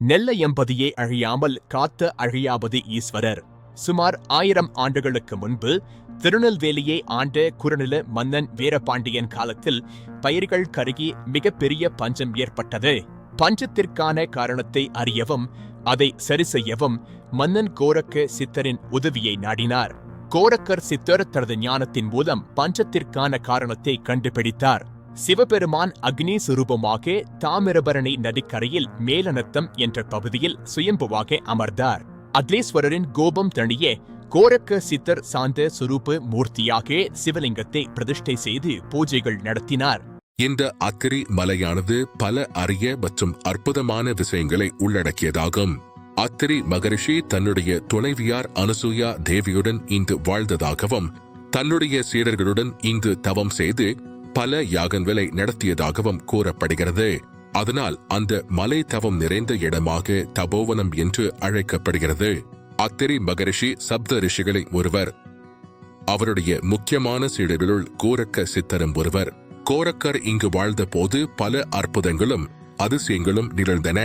நெல்ல எம்பதியே அழியாமல் காத்த அழியாபதி ஈஸ்வரர். சுமார் ஆயிரம் ஆண்டுகளுக்கு முன்பு திருநெல்வேலியை ஆண்ட குறுநில மன்னன் வீரபாண்டியன் காலத்தில் பயிர்கள் கருகி மிகப்பெரிய பஞ்சம் ஏற்பட்டது. பஞ்சத்திற்கான காரணத்தை அறியவும் அதை சரி செய்யவும் மன்னன் கோரக்க சித்தரின் உதவியை நாடினார். கோரக்கர் சித்தர் தனது ஞானத்தின் மூலம் பஞ்சத்திற்கான காரணத்தை கண்டுபிடித்தார். சிவபெருமான் அக்னி சுரூபமாக தாமிரபரணி நதிக்கரையில் மேலநத்தம் என்ற பகுதியில் சுயம்புவாக அமர்ந்தார். அத்லேஸ்வரரின் கோபம் தனியே கோரக்க சித்தர் சார்ந்த சுரூப மூர்த்தியாக சிவலிங்கத்தை பிரதிஷ்டை செய்து பூஜைகள் நடத்தினார். இந்த அத்திரி மலையானது பல அரிய மற்றும் அற்புதமான விஷயங்களை உள்ளடக்கியதாகும். அத்திரி மகரிஷி தன்னுடைய துணைவியார் அனுசூயா தேவியுடன் இங்கு வாழ்ந்ததாகவும் தன்னுடைய சீடர்களுடன் இங்கு தவம் செய்து பல யாகங்களை நடத்தியதாகவும் கூறப்படுகிறது. அதனால் அந்த மலை தவம் நிறைந்த இடமாக தபோவனம் என்று அழைக்கப்படுகிறது. அத்திரி மகரிஷி சப்த ரிஷிகளை ஒருவர். அவருடைய முக்கியமான சீடர்களுள் கோரக்க சித்தரும் ஒருவர். கோரக்கர் இங்கு வாழ்ந்தபோது பல அற்புதங்களும் அதிசயங்களும் நிகழ்ந்தன.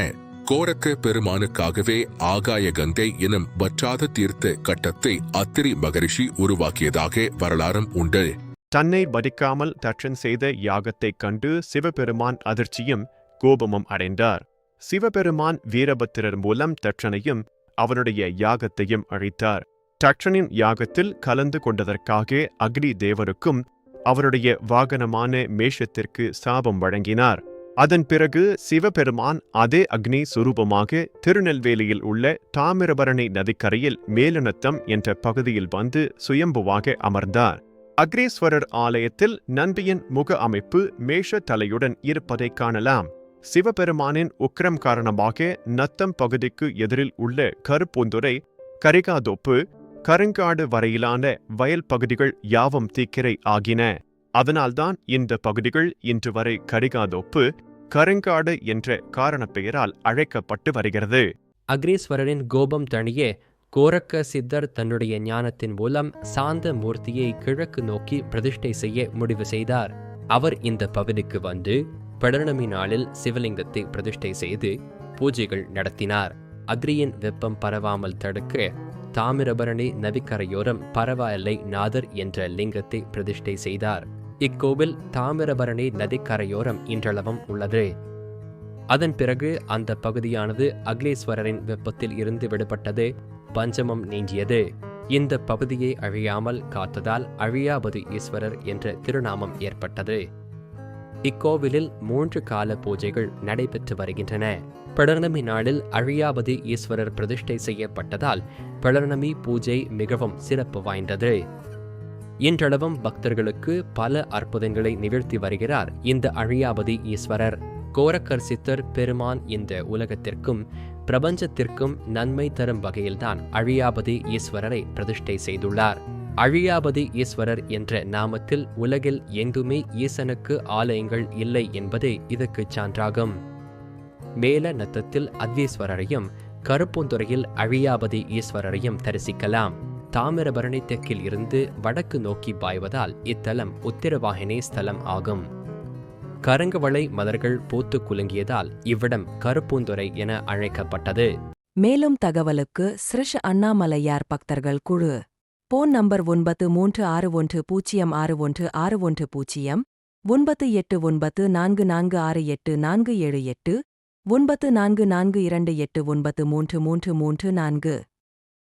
கோரக்க பெருமானுக்காகவே ஆகாய கங்கை எனும் வற்றாத தீர்த்த கட்டத்தை அத்திரி மகரிஷி உருவாக்கியதாக வரலாறும் உண்டு. தன்னை வதிக்காமல் தட்சன் செய்த யாகத்தைக் கண்டு சிவபெருமான் அதிர்ச்சியும் கோபமும் அடைந்தார். சிவபெருமான் வீரபத்திரர் மூலம் தட்சனையும் அவனுடைய யாகத்தையும் அழைத்தார். தட்சனின் யாகத்தில் கலந்து கொண்டதற்காக அக்னி தேவருக்கும் அவருடைய வாகனமான மேஷத்திற்கு சாபம் வழங்கினார். அதன் பிறகு சிவபெருமான் அதே அக்னி சுரூபமாக திருநெல்வேலியில் உள்ள தாமிரபரணி நதிக்கரையில் மேலனத்தம் என்ற பகுதியில் வந்து சுயம்புவாக அமர்ந்தார். அக்ரேஸ்வரர் ஆலயத்தில் நந்தியின் முக அமைப்பு மேஷ தலையுடன் இருப்பதைக் காணலாம். சிவபெருமானின் உக்கிரம் காரணமாக நத்தம் பகுதிக்கு எதிரில் உள்ள கருப்பூந்துரை கரிகாதோப்பு கருங்காடு வரையிலான வயல் பகுதிகள் யாவும் தீக்கிரை ஆகின. அதனால்தான் இந்த பகுதிகள் இன்று வரை கரிகாதோப்பு கருங்காடு என்ற காரணப் பெயரால் அழைக்கப்பட்டு வருகிறது. அக்ரேஸ்வரரின் கோபம் தணிய கோரக்க சித்தர் தன்னுடைய ஞானத்தின் மூலம் சாந்த மூர்த்தியை கிழக்கு நோக்கி பிரதிஷ்டை செய்ய முடிவு செய்தார். அவர் இந்த பகுதிக்கு வந்து பௌர்ணமி நாளில் சிவலிங்கத்தை பிரதிஷ்டை செய்து பூஜைகள் நடத்தினார். அக்ரியின் வெப்பம் பரவாமல் தடுக்க தாமிரபரணி நதிக்கரையோரம் பரவாயில்லை நாதர் என்ற லிங்கத்தை பிரதிஷ்டை செய்தார். இக்கோவில் தாமிரபரணி நதிக்கரையோரம் இன்றளவும் உள்ளது. அதன் பிறகு அந்த பகுதியானது அக்லேஸ்வரரின் வெப்பத்தில் இருந்து விடுபட்டது. பஞ்சமம் நீங்கியது. இந்த பகுதியை அழியாமல் காத்ததால் அழியாபதி ஈஸ்வரர் என்ற திருநாமம் ஏற்பட்டது. இக்கோவிலில் மூன்று கால பூஜைகள் நடைபெற்று வருகின்றன. பௌர்ணமி நாளில் அழியாபதி ஈஸ்வரர் பிரதிஷ்டை செய்யப்பட்டதால் பௌர்ணமி பூஜை மிகவும் சிறப்பு வாய்ந்தது. இன்றளவும் பக்தர்களுக்கு பல அற்புதங்களை நிகழ்த்தி வருகிறார் இந்த அழியாபதி ஈஸ்வரர். கோரக்கர் சித்தர் பெருமான் இந்த உலகத்திற்கும் பிரபஞ்சத்திற்கும் நன்மை தரும் வகையில்தான் அழியாபதி ஈஸ்வரரை பிரதிஷ்டை செய்துள்ளார். அழியாபதி ஈஸ்வரர் என்ற நாமத்தில் உலகில் எங்குமே ஈசனுக்கு ஆலயங்கள் இல்லை என்பதே இதற்குச் சான்றாகும். மேல நத்தத்தில் அத்வீஸ்வரரையும் கருப்பூந்துறையில் அழியாபதி ஈஸ்வரரையும் தரிசிக்கலாம். தாமிரபரணி தெற்கில் இருந்து வடக்கு நோக்கி பாய்வதால் இத்தலம் உத்திரவாகினி ஸ்தலம் ஆகும். கருங்கவளை மலர்கள் பூத்து குலுங்கியதால் இவ்விடம் கருப்பூந்துறை என அழைக்கப்பட்டது. மேலும் தகவலுக்கு ஸ்ரிஷ் அண்ணாமலையார் பக்தர்கள் குழு. போன் நம்பர் ஒன்பது மூன்று ஆறு ஒன்று பூஜ்ஜியம் ஆறு ஒன்று ஆறு ஒன்று பூஜ்ஜியம் ஒன்பது எட்டு ஒன்பது நான்கு நான்கு ஆறு எட்டு நான்கு ஏழு எட்டு ஒன்பது நான்கு நான்கு இரண்டு எட்டு ஒன்பது மூன்று மூன்று மூன்று நான்கு.